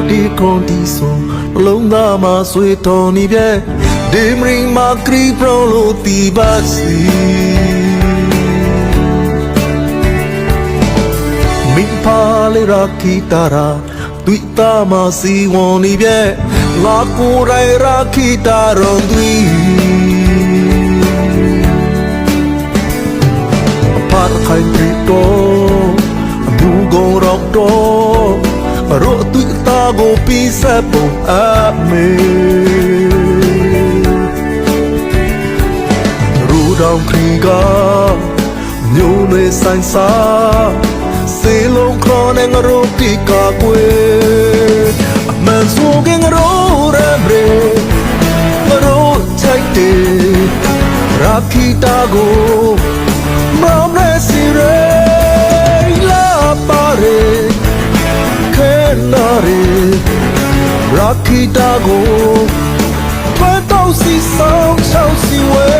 လူဒီကွန်တီဆိုလုံးသားမှာဆွေတော်နေပြဲဒီမရီမာကရီပရိုလိုတီပါစီမိဖာလေရာကီတာရာတွေ့တာမစီဝန်နေပြဲငါကိုယ်တိုင်ရာကီတာရုံတွေ့ပါတခိုင်ပရီတော့အဘူကိုတော့တော့ရောတူတာ ကိုပီစပုံအမေရူတောင်ခရီကမျိုးနေဆိုင်စာစေလုံးခေါ်နေငရိုတီကာကွယ်အမှန်ဆိုကငရိုရမရေငရိုချိုက်တယ်ရာခီတာကို Mamre sire la rakita go Twato si song chao si we လူချိုင်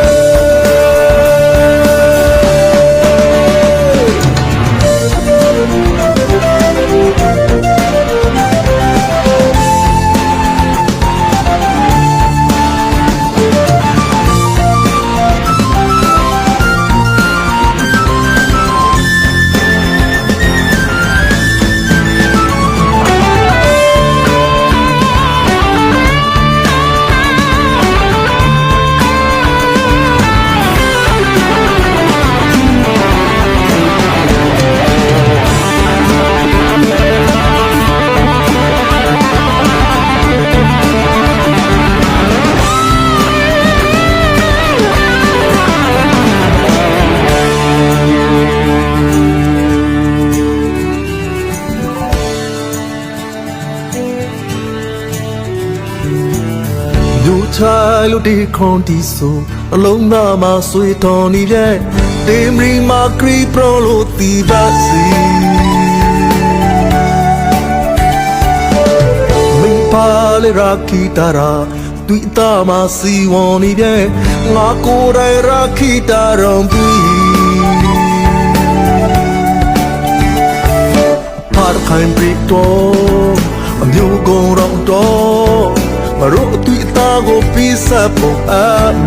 လူဒီခွန်တီဆိုအလုံးသားမှာဆွေတော်နေရဲ့တေမရီမာကရီပရိုလိုတီပါစီမိပါလေရာကီတာရာတွေ့တာမစီဝန်နေရဲ့ငါကိုယ်တိုင်ရာကီတာရုံတွေ့ပါတခိုင်ပရီတော့အမျိုးကုန်တော့တော့မရို့တူတာ ကိုပီးစပ်ဖို့အ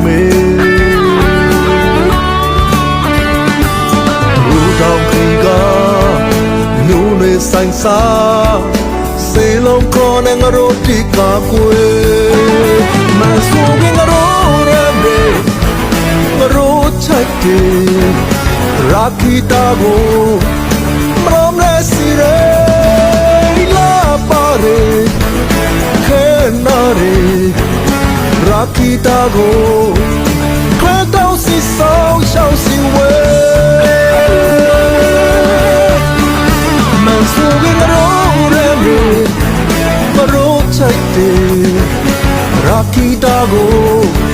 မေရူတောင်ခီကမျိုးနေဆိုင်စာစေလုံးခေါ်နေငရို့တီကာကွယ်မဆိုးကငရို့ရမေငရို့ချိုက်တယ်ရာခီတာကို Promesire la Rakita go Kwento si sao shao si we Man su garo re me Maro chaite Rakita go Promesire